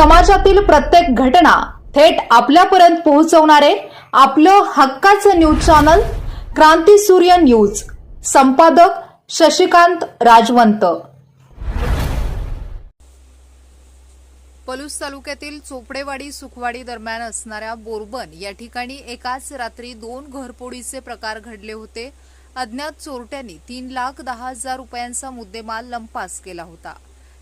समाजातील प्रत्येक घटना थेट आपल्यापर्यंत पोहोचवणारे आपलं हक्काचं न्यूज चॅनल क्रांती सूर्य न्यूज. संपादक शशिकांत राजवंत. पलूस तालुक्यातील चोपडेवाडी सुखवाडी दरम्यान असणाऱ्या बोरबन या ठिकाणी एकाच रात्री दोन घरपोडीचे प्रकार घडले होते. अज्ञात चोरट्यांनी तीन लाख दहा हजार रुपयांचा मुद्देमाल लंपास केला होता.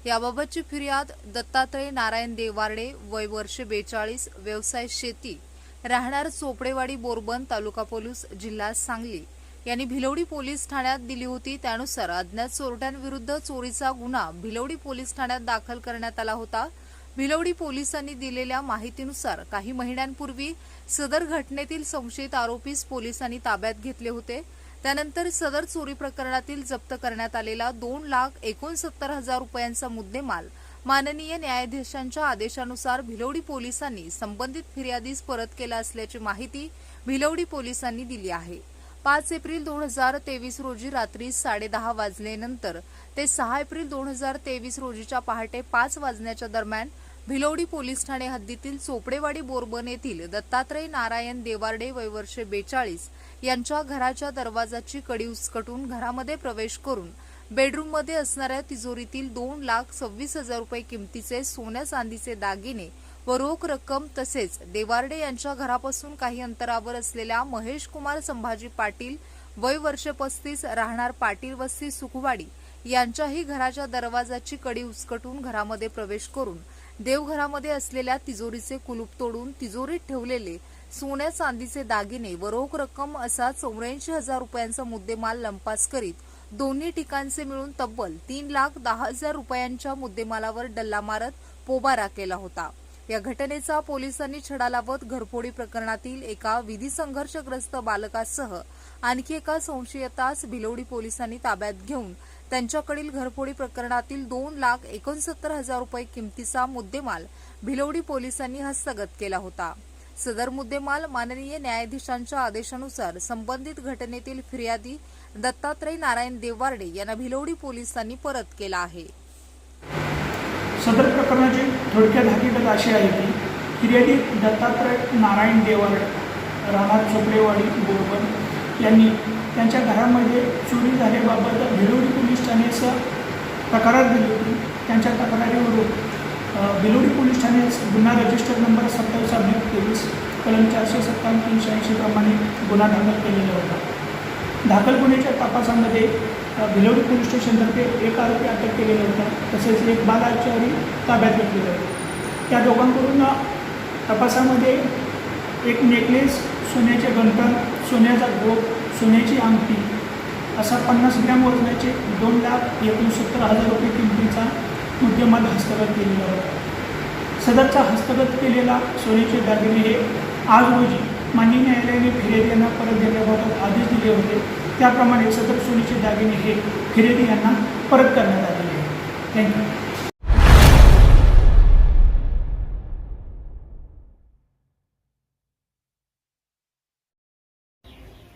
याबाबतची फिर्याद दत्तात्रय नारायण देवार्डे वय वर्ष बेचाळीस व्यवसाय शेती राहणार चोपडेवाडी बोरबन तालुका पोलीस जिल्हा सांगली. यांनी भिलवडी पोलीस ठाण्यात दिली होती. त्यानुसार अज्ञात चोरट्यांविरुद्ध चोरीचा गुन्हा भिलवडी पोलीस ठाण्यात दाखल करण्यात आला होता. भिलवडी पोलिसांनी दिलेल्या माहितीनुसार काही महिन्यांपूर्वी सदर घटनेतील संशयित आरोपीस पोलिसांनी ताब्यात घेतले होते. त्यानंतर सदर चोरी प्रकरणातील जप्त करण्यात आलेला दोन लाख एकोणसत्तर हजार रुपयांचा मुद्देमाल माननीय न्यायाधीशांच्या आदेशानुसार भिलवडी पोलिसांनी संबंधित फिर्यादीस परत केला असल्याची माहिती भिलवडी पोलिसांनी दिली आहे. पाच एप्रिल दोन हजार तेवीस रोजी रात्री साडेदहा वाजल्यानंतर ते सहा एप्रिल दोन हजार तेवीस रोजीच्या पहाटे पाच वाजण्याच्या दरम्यान भिलवडी पोलीस ठाणे हद्दीतील चोपडेवाडी बोरबन येथील दत्तात्रय नारायण देवार्डे वयवर्षे बेचाळीस यांच्या घराच्या दरवाजाची कडी उचकटून घरामध्ये प्रवेश करून बेडरूममध्ये असणाऱ्या तिजोरीतील दोन लाख सव्वीस हजार रुपये किमतीचे सोन्या चांदीचे दागिने व रोख रक्कम तसेच देवार्डे यांच्या घरापासून काही अंतरावर असलेल्या महेश कुमार संभाजी पाटील वय वर्ष पस्तीस राहणार पाटील वस्ती सुखवाडी यांच्याही घराच्या दरवाजाची कडी उचकटून घरामध्ये प्रवेश करून देवघरामध्ये असलेल्या तिजोरीचे कुलूप तोडून तिजोरीत ठेवलेले सोन्या चांदीचे दागिने व रोख रक्कम असा चौऱ्याऐंशी हजार रुपयांचा मुद्देमाल लंपास करीत दोन्ही ठिकाणचे मिळून तब्बल तीन लाख दहा हजार रुपयांच्या मुद्देमालावर डल्ला मारत पोबारा केला होता. या घटनेचा पोलिसांनी छडा लावत घरफोडी प्रकरणातील एका विधी संघर्षग्रस्त बालकासह आणखी एका संशयतास भिलवडी पोलिसांनी ताब्यात घेऊन त्यांच्याकडील घरफोडी प्रकरणातील दोन लाख एकोणसत्तर हजार रुपये किमतीचा मुद्देमाल भिलवडी पोलिसांनी हस्तगत केला होता. सदर मुद्देमाल माननीय न्यायाधीशांच्या आदेशानुसार संबंधित घटनेतील फिर्यादी दत्तात्रय नारायण देवार्डे यांना भिलवडी पोलिसांनी परत केला आहे. सदर प्रकरणाची थोडक्यात हकीकत अशी आहे की फिर्यादी दत्तात्रय नारायण देवळ राहणार चोपडेवाडी बोरबन यांनी त्यांच्या घरामध्ये चोरी झाल्याबाबत भिलोडी पोलीस ठाण्यास तक्रार दिली होती. त्यांच्या तक्रारीवरून अ, भिलोडी पोलीस ठाण्यास गुन्हा रजिस्टर नंबर सत्तावीस अब्लिक तेवीस कलम चारशे सत्तावन्न तीनशे ऐंशीप्रमाणे गुन्हा दाखल केलेला होता. दाखल गुन्ह्याच्या तपासामध्ये भिलोडी पोलीस स्टेशनतर्फे एक आरोपी अटक केलेला होता तसेच एक बालाचारी ताब्यात घेतलेला होता. त्या दोघांकडून तपासामध्ये एक नेकलेस सोन्याचे गंठण सोन्याचा गोप सोन्याची अंगठी. असा पन्नास ग्रॅम वजनाचे दोन लाख एकोणसत्तर हजार रुपये किमतीचा मुद्देमाल हस्तगत केलेला होता. सदरचा हस्तगत केलेला सोन्याचे दागिने हे आज रोजी माननीय न्यायालयाने फिर्यादी यांना परत देण्याबाबत आदेश दिले होते. त्याप्रमाणे सदर सोन्याचे दागिने हे फिर्यादी यांना परत करण्यात आलेले आहे थँक्यू